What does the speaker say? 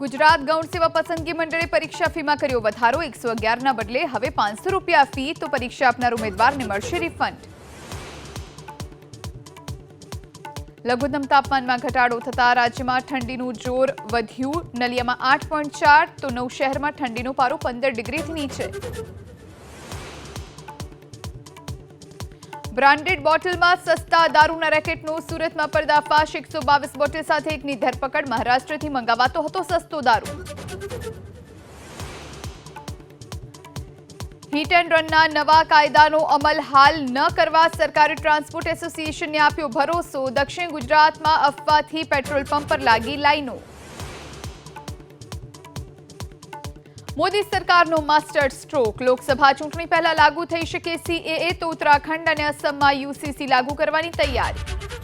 ગુજરાત ગૌણ સેવા પસંદગી મંડળે પરીક્ષા ફીમાં કર્યો વધારો. એકસો અગિયારના બદલે હવે પાંચસો રૂપિયા ફી. તો પરીક્ષા આપનાર ઉમેદવારને મળશે રિફંડ લઘુત્તમ તાપમાનમાં ઘટાડો થતા રાજ્યમાં ઠંડીનું જોર વધ્યું. નલિયામાં આઠ પોઈન્ટ ચાર, તો નવ શહેરમાં ઠંડીનો પારો પંદર ડિગ્રીથી નીચે. બ્રાન્ડેડ બોટલમાં સસ્તા દારૂના રેકેટનો સુરતમાં પર્દાફાશ, એકસો બાવીસ બોટલ સાથે એકની ધરપકડ, મહારાષ્ટ્રથી મંગાવાતો હતો સસ્તો દારૂ. હિટ એન્ડ રનના નવા કાયદાનો અમલ હાલ ન કરવા સરકારે ટ્રાન્સપોર્ટ એસોસિએશનને આપ્યો ભરોસો. દક્ષિણ ગુજરાતમાં અફવાથી પેટ્રોલ પંપ પર લાગી લાઈનો. મોદી સરકારનો માસ્ટર સ્ટ્રોક. લોકસભા ચૂંટણી પહેલા લાગુ થઈ શકે સીએએ તો ઉત્તરાખંડ અને અસમમાં યુસીસી લાગુ કરવાની તૈયારી.